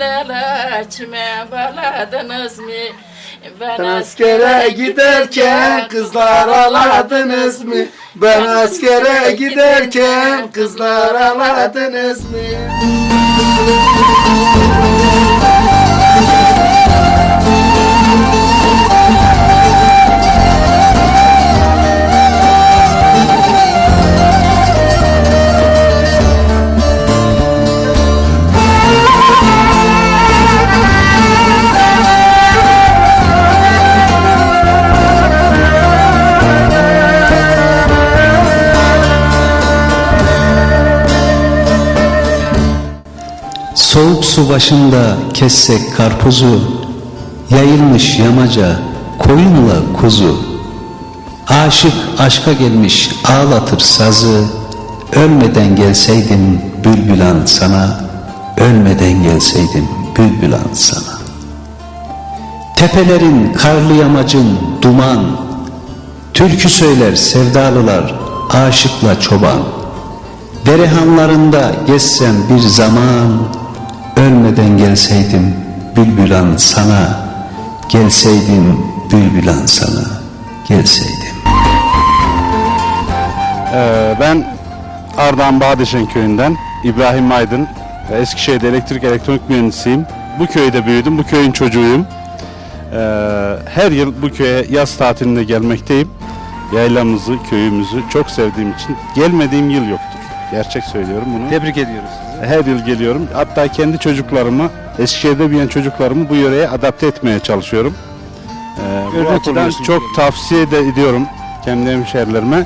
yaylalar çime bağladınız mı? Ben askere giderken kızlar aladınız mı? Ben askere giderken kızlar aladınız mı? Soğuk su başında kessek karpuzu, yayılmış yamaca koyunla kuzu. Aşık aşka gelmiş ağlatır sazı, ölmeden gelseydim bülbülan sana, ölmeden gelseydim bülbülan sana. Tepelerin karlı yamacın duman, türkü söyler sevdalılar aşıkla çoban. Derehanlarında geçsem bir zaman Ölmeden gelseydim bülbülan sana Gelseydim bülbülan sana Gelseydim Ee, ben Ardahan Bağdeşen köyünden İbrahim Aydın. Eskişehir'de elektrik elektronik mühendisiyim. Bu köyde büyüdüm, bu köyün çocuğuyum. Ee, her yıl bu köye yaz tatilinde gelmekteyim. Yaylamızı, köyümüzü çok sevdiğim için gelmediğim yıl yoktur. Gerçek söylüyorum bunu. Tebrik ediyoruz. Her yıl geliyorum. Hatta kendi çocuklarımı, Eskişehir'de büyüyen çocuklarımı bu yöreye adapte etmeye çalışıyorum. Ee, bu açıdan çok tavsiye de ediyorum kendi hemşehrilerime.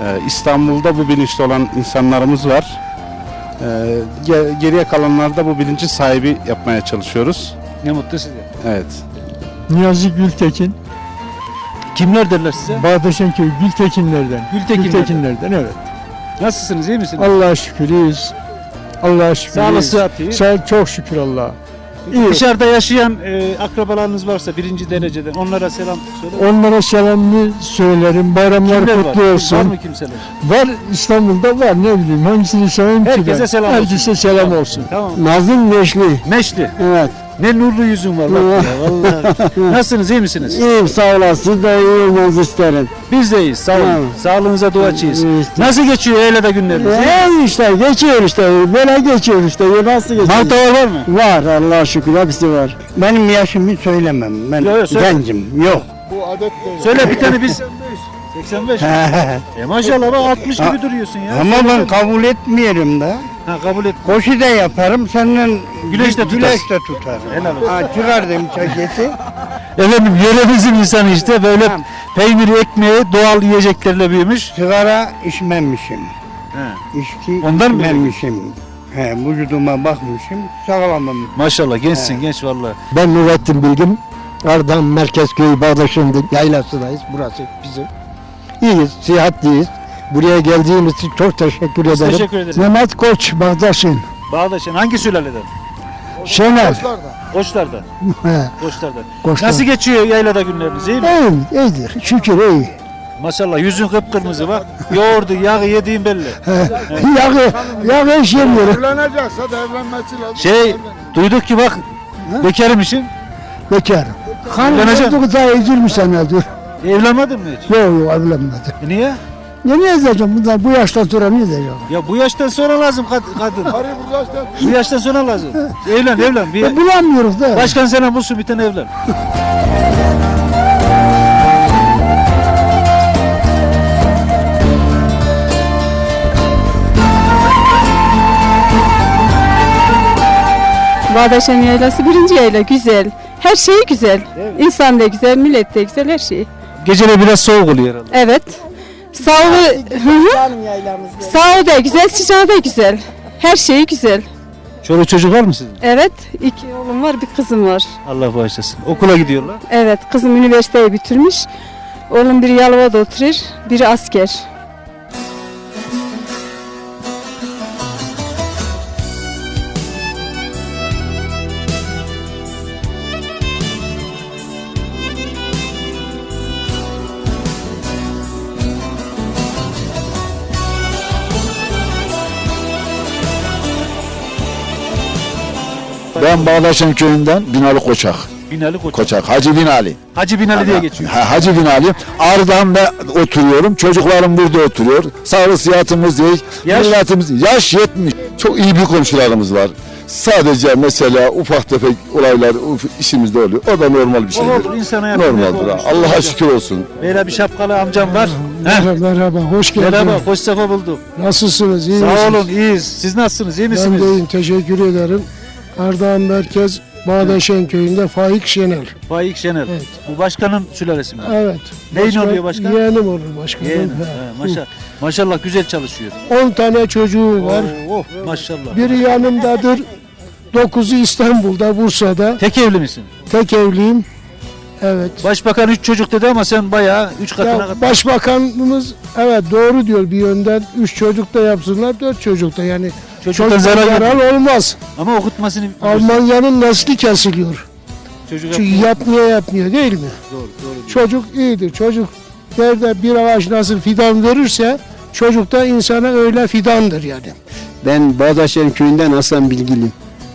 Ee, İstanbul'da bu bilinçli olan insanlarımız var. Ee, ge- geriye kalanlarda bu bilinci sahibi yapmaya çalışıyoruz. Ne mutlu size. Evet. Niyazi Gültekin, Kimler derler size? Bağdaşenköy Gültekinlerden. Gültekinlerden. Gültekinlerden evet. Nasılsınız iyi misiniz? Allah'a şükür iyiyiz. Allah'a şükür Sağlık iyiyiz. sıhhat iyi. Sağ çok şükür Allah'a. İyi. Dışarıda yaşayan e, akrabalarınız varsa birinci dereceden onlara selam söyle. Onlara selamını söylerim. Bayramlar Kimler kutlu var? Var olsun. mı kimseler? Var İstanbul'da var ne bileyim hangisini sayayım ki Herkese selam olsun. Herkese selam olsun. Tamam. Nazım Neşli. Meşli. Evet. Ne nurlu yüzün var bak ya vallahi. Nasılsınız iyi misiniz? İyiyim sağ olasın da iyi olmanızı isterim. Biz de iyiyiz sağ olun. Tamam. Sağlığınıza duacıyız. İyi işte. Nasıl geçiyor Eylül'de günleriniz? iyi? Ya işte geçiyor işte böyle geçiyor işte nasıl geçiyor? Mal var mı? Var Allah'a şükür hepsi var. Benim yaşımı söylemem. Ben Yok, yok, söyle. gencim. Yok. Söyle bir tane biz. 85 mi? E maşallah bak 60 gibi duruyorsun ya. Ama ben kabul etmiyorum da. Ha, kabul et. Koşu da yaparım. Senden Güneş de tutarsın. Güneş de tutarım. Helal olsun. Ha, çıkardım çaketi. Efendim yöremizin insanı işte böyle peynir ekmeği doğal yiyeceklerle büyümüş. Sigara içmemişim. He. İçki Ondan mı içmemişim. He, vücuduma bakmışım. Sağlamım. Maşallah gençsin genç vallahi. Ben Nurettin Bilgin. Ardahan Merkez Köyü Bağdaşı'nın yaylasındayız. Burası bizim. İyiyiz, sıhhatliyiz. Buraya geldiğiniz için çok teşekkür Biz ederim. teşekkür ederiz. Mehmet Koç Bağdaş'ın. Bağdaş'ın hangi sülaleden? Şener. Koçlar'da. He, Koçlar'da. Koçlar. Nasıl geçiyor yaylada günleriniz iyi mi? İyi, iyidir. Şükür iyi. Maşallah yüzün kıpkırmızı bak. Yoğurdu, yağı yediğin belli. Yağı, yağı iş yemiyorum. Evlenecekse de evlenmesi lazım. Şey duyduk ki bak bekarım için. Bekar. Hanım Evleneceğim. olduk daha üzülmüş senedir. Evlenmedin mi hiç? Yok yok evlenmedi. E niye? Ne ne edeceğim bundan bu yaştan sonra ne edeceğim? Ya bu yaştan sonra lazım kad- kadın. Bu yaştan sonra lazım. Evlen evlen. Bir, E, bulamıyoruz da. başkan sana bulsun bir tane evlen. Bağdaşan yaylası birinci yayla güzel. Her şeyi güzel. İnsan da güzel, millet de güzel, her şeyi. Gecede biraz soğuk oluyor herhalde. Evet. Sağlığı, hı hı. Sağlığı da güzel, sıcağı da güzel. Her şeyi güzel. Çoluk çocuk var mı sizin? Evet, iki oğlum var, bir kızım var. Allah bağışlasın. Okula gidiyorlar. Evet, kızım üniversiteyi bitirmiş. Oğlum biri Yalova'da oturuyor, biri asker. Ben Bağdaşan köyünden Binali Koçak. Binali Koçak. Koçak, Hacı Binali. Hacı Binali diye geçiyor. Ha, Hacı Binali. Ardahan'da oturuyorum. Çocuklarım burada oturuyor. Sağlık sıhhatimiz değil. Yaş? Milletimiz, yaş 70. Çok iyi bir komşularımız var. Sadece mesela ufak tefek olaylar uf- işimizde oluyor. O da normal bir şeydir. olur, insan hayatında Normaldir. hep ha. olmuş. Allah'a şükür olsun. Böyle bir şapkalı amcam var. Heh. Merhaba, hoş geldin. Merhaba, hoş sefa bulduk. Nasılsınız? İyi Sağ misiniz? olun, iyiyiz. Siz nasılsınız, iyi Ben misiniz? de iyiyim, teşekkür ederim. Ardahan Merkez Bağdaşen Köyü'nde Faik Şenel. Faik Şener. Evet. Bu başkanın sülalesi mi? Evet. Neyin oluyor başkan? Yeğenim olur başkanım. Yeğen. He. He, maşallah. Maşallah güzel çalışıyor. 10 tane çocuğu var. Oh, oh, maşallah. Biri yanımdadır. Dokuzu İstanbul'da, Bursa'da. Tek evli misin? Tek evliyim. Evet. Başbakan üç çocuk dedi ama sen bayağı üç katına Ya, kadar. başbakanımız evet doğru diyor bir yönden. Üç çocuk da yapsınlar, dört çocuk da yani. Çocuktan Çocuk zarar olmaz. Ama okutmasını Almanya'nın nesli kesiliyor. çocuk Çünkü yapmıyor. yapmıyor yapmıyor değil mi? Doğru, doğru. Çocuk iyidir. Çocuk nerede bir ağaç nasıl fidan verirse çocuk da insana öyle fidandır yani. Ben Bağdaşen köyünden Hasan Bilgili.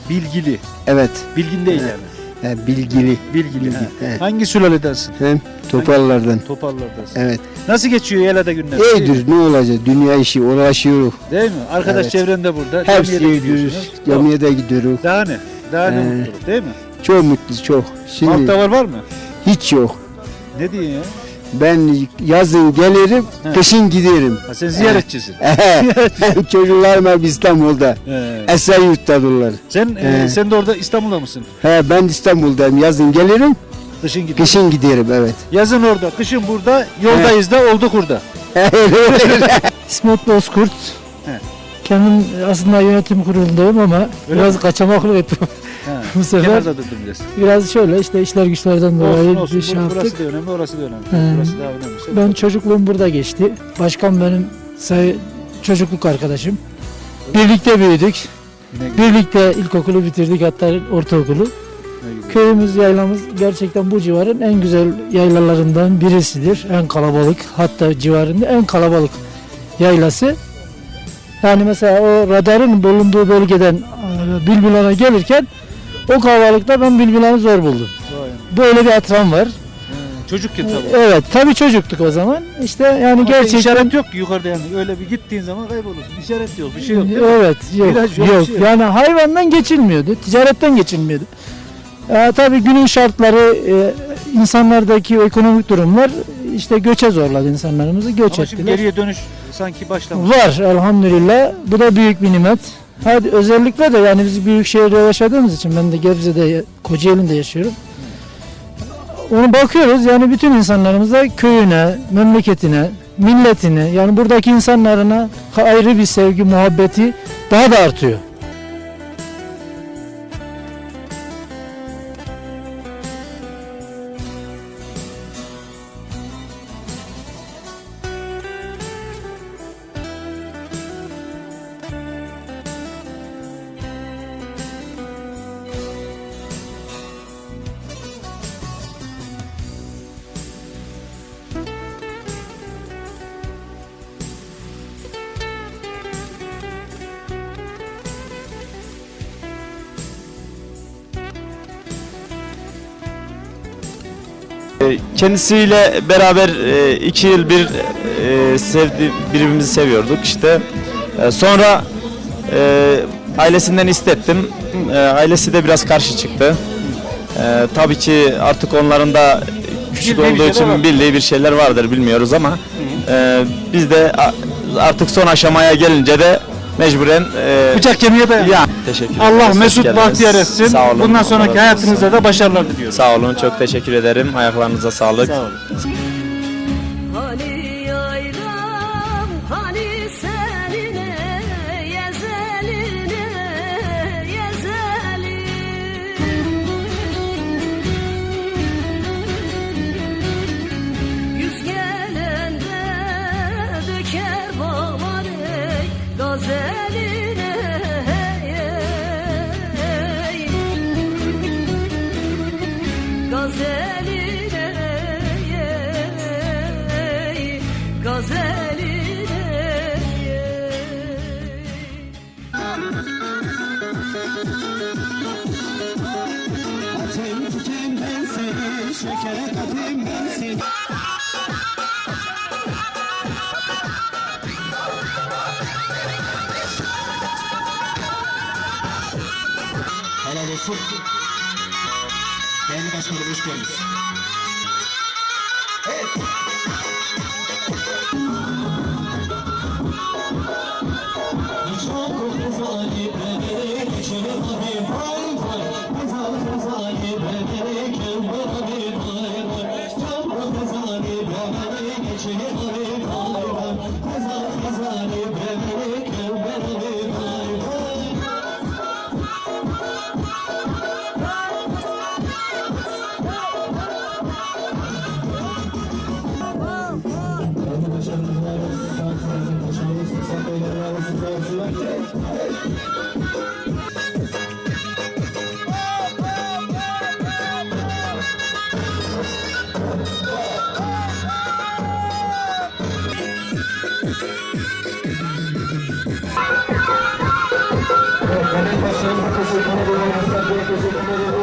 Bilgili. Evet, Bilgin değil yani. He, Bilgili. Bilgili. ha. he. Hangi sülaledensin? Hem Topallardan. Topallardansın. Evet. Nasıl geçiyor Yelada günler? İyidir, ne olacak? Dünya işi, uğraşıyoruz. Değil mi? Arkadaş Evet. çevrende burada. Hepsi camiye de gidiyoruz. gidiyorsunuz. Camiye de gidiyoruz. Daha ne? Daha ne mutluluk değil mi? Çok mutluyuz, çok. Şimdi Malta var var mı? hiç yok. Ne diyorsun ya? Ben yazın gelirim, He. kışın giderim. Ha, sen ziyaretçisin. Çocuklarım hep İstanbul'da. He. Esenyurt'tadılar. Sen e, He. sen de orada İstanbul'da mısın? He, ben İstanbul'dayım. Yazın gelirim, Kışın gidiyorsun. kışın giderim evet. Yazın orada, kışın burada, yoldayız da olduk burada. İsmet Bozkurt. He. Kendim aslında yönetim kurulundayım ama Öyle biraz kaçamaklık ettim. Bu sefer Kenarda durdum biraz. biraz şöyle işte işler güçlerden dolayı Olsun olsun. bir şey yaptık. burası da önemli, orası da önemli. He. Burası daha önemli. Ben çocukluğum burada geçti. Başkan benim say çocukluk arkadaşım. Birlikte büyüdük. Birlikte ilkokulu bitirdik hatta ortaokulu. Köyümüz, yaylamız gerçekten bu civarın en güzel yaylalarından birisidir. En kalabalık, hatta civarında en kalabalık yaylası. Yani mesela o radarın bulunduğu bölgeden e, Bülbülan'a gelirken o kalabalıkta ben Bülbülan'ı zor buldum. Vay. Böyle bir hatıram var. Çocukken tabii. Evet, tabii çocuktuk o zaman. İşte yani Ama gerçekten işaret yok ki yukarıda yani. Öyle bir gittiğin zaman kaybolursun. İşaret yok, bir şey yok? Evet, yok. Yok, yok. bir şey yok. Yani hayvandan geçilmiyordu, ticaretten geçilmiyordu. Ee, tabii günün şartları, e, insanlardaki ekonomik durumlar işte göçe zorladı insanlarımızı, göç Ama şimdi ettiler. geriye dönüş sanki başlamış. Var elhamdülillah. Bu da büyük bir nimet. Hadi özellikle de yani biz büyük şehirde yaşadığımız için ben de Gebze'de, Kocaeli'nde yaşıyorum. Onu bakıyoruz yani bütün insanlarımız da köyüne, memleketine, milletine yani buradaki insanlarına ayrı bir sevgi, muhabbeti daha da artıyor. Kendisiyle beraber e, iki yıl bir e, sevdi, birbirimizi seviyorduk işte. E, sonra e, ailesinden istettim. E, ailesi de biraz karşı çıktı. Tabii ki artık onların da küçük Bildiği olduğu var. için bildiği bir şeyler vardır bilmiyoruz ama biz de artık son aşamaya gelince de mecburen e, Bıçak kemiğe dayan. ya teşekkür Allah Mesut geldiniz. bahtiyar etsin. Sağ olun. Bundan sonraki hayatınızda da başarılar diliyorum. Sağ olun. Çok teşekkür ederim. Ayaklarınıza sağlık. Sağ olun. Hatem tüken ben seni, şeker katayım ben seni. Helal olsun. Değerli başkanım hoş geldiniz. se